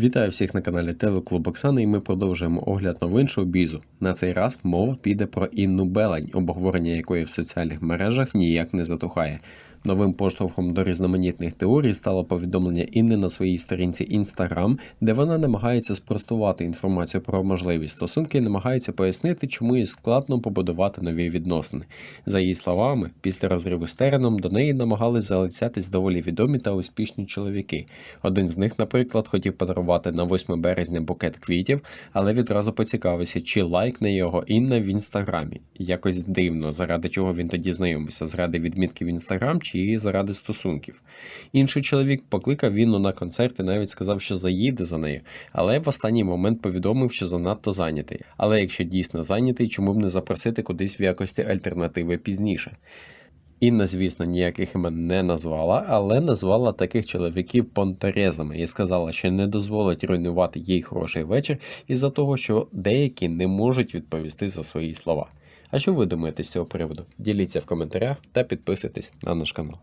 Вітаю всіх на каналі Телеклуб Оксани і ми продовжуємо огляд новин шоу-бізу. На цей раз мова піде про Інну Белень, обговорення якої в соціальних мережах ніяк не затухає. Новим поштовхом до різноманітних теорій стало повідомлення Інни на своїй сторінці Instagram, де вона намагається спростувати інформацію про можливі стосунки і намагається пояснити, чому їй складно побудувати нові відносини. За її словами, після розриву з Тереном до неї намагались залицятись доволі відомі та успішні чоловіки. Один з них, наприклад, хотів подарувати на 8 березня букет квітів, але відразу поцікавився, чи лайкне його Інна в інстаграмі. Якось дивно, заради чого він тоді знайомився, заради відмітки в інстаграм чи заради стосунків. Інший чоловік покликав Інну на концерт і навіть сказав, що заїде за нею, але в останній момент повідомив, що занадто зайнятий. Але якщо дійсно зайнятий, чому б не запросити кудись в якості альтернативи пізніше? Інна, звісно, ніяких імен не назвала, але назвала таких чоловіків понторезами і сказала, що не дозволить руйнувати їй хороший вечір із-за того, що деякі не можуть відповісти за свої слова. А що ви думаєте з цього приводу? Діліться в коментарях та підписуйтесь на наш канал.